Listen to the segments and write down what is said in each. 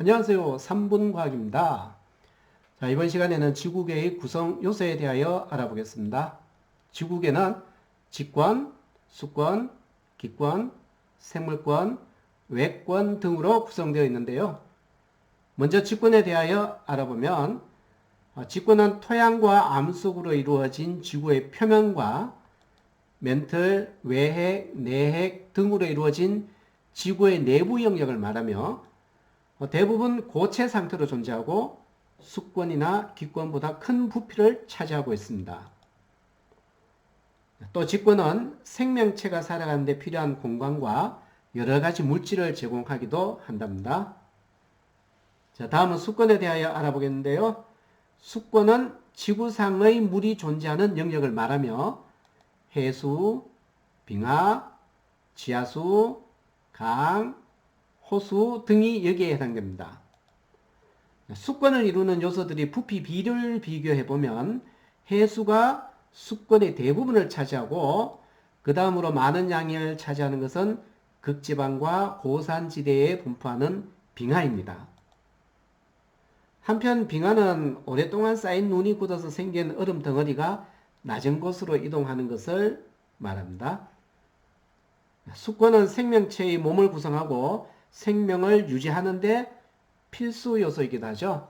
안녕하세요. 3분 과학입니다. 자, 이번 시간에는 지구계의 구성 요소에 대하여 알아보겠습니다. 지구계는 직권, 수권, 기권, 생물권, 외권 등으로 구성되어 있는데요. 먼저 직권에 대하여 알아보면 어, 직권은 토양과 암석으로 이루어진 지구의 표면과 멘틀, 외핵, 내핵 등으로 이루어진 지구의 내부 영역을 말하며 어, 대부분 고체 상태로 존재하고 수권이나 기권보다 큰 부피를 차지하고 있습니다. 또 직권은 생명체가 살아가는 데 필요한 공간과 여러 가지 물질을 제공하기도 한답니다. 자, 다음은 수권에 대하여 알아보겠는데요. 수권은 지구상의 물이 존재하는 영역을 말하며 해수, 빙하, 지하수, 강, 호수 등이 여기에 해당됩니다. 수권을 이루는 요소들이 부피 비를 비교해 보면 해수가 수권의 대부분을 차지하고 그 다음으로 많은 양을 차지하는 것은 극지방과 고산지대에 분포하는 빙하입니다. 한편 빙하는 오랫동안 쌓인 눈이 굳어서 생긴 얼음 덩어리가 낮은 곳으로 이동하는 것을 말합니다. 수권은 생명체의 몸을 구성하고 생명을 유지하는데 필수 요소이기도 하죠.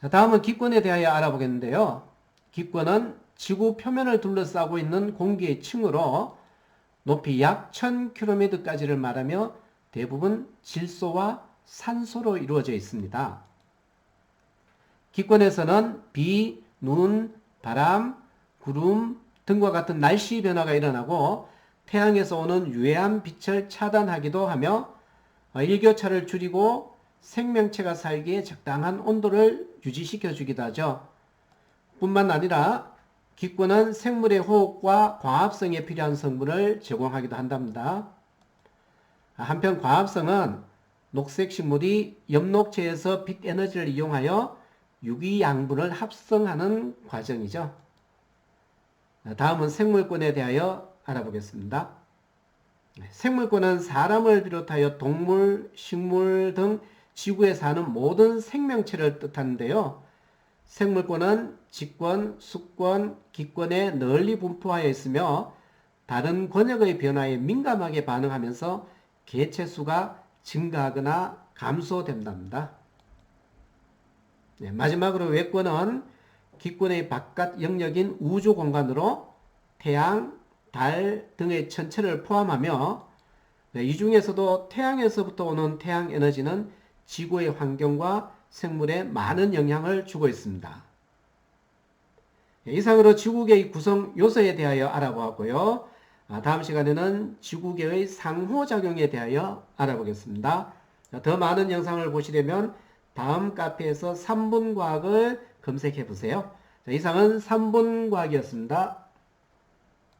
자, 다음은 기권에 대하여 알아보겠는데요. 기권은 지구 표면을 둘러싸고 있는 공기의 층으로 높이 약 1000km까지를 말하며 대부분 질소와 산소로 이루어져 있습니다. 기권에서는 비, 눈, 바람, 구름 등과 같은 날씨 변화가 일어나고 태양에서 오는 유해한 빛을 차단하기도 하며 일교차를 줄이고 생명체가 살기에 적당한 온도를 유지시켜 주기도 하죠. 뿐만 아니라 기권은 생물의 호흡과 광합성에 필요한 성분을 제공하기도 한답니다. 한편 광합성은 녹색 식물이 엽록체에서 빛 에너지를 이용하여 유기양분을 합성하는 과정이죠. 다음은 생물권에 대하여 알아보겠습니다. 생물권은 사람을 비롯하여 동물, 식물 등 지구에 사는 모든 생명체를 뜻하는데요. 생물권은 직권, 수권, 기권에 널리 분포하여 있으며 다른 권역의 변화에 민감하게 반응하면서 개체 수가 증가하거나 감소된답니다. 네, 마지막으로 외권은 기권의 바깥 영역인 우주 공간으로 태양, 달 등의 천체를 포함하며 네, 이 중에서도 태양에서부터 오는 태양 에너지는 지구의 환경과 생물에 많은 영향을 주고 있습니다. 네, 이상으로 지구계의 구성 요소에 대하여 알아보았고요. 아, 다음 시간에는 지구계의 상호작용에 대하여 알아보겠습니다. 더 많은 영상을 보시려면 다음 카페에서 3분 과학을 검색해 보세요. 이상은 3분 과학이었습니다.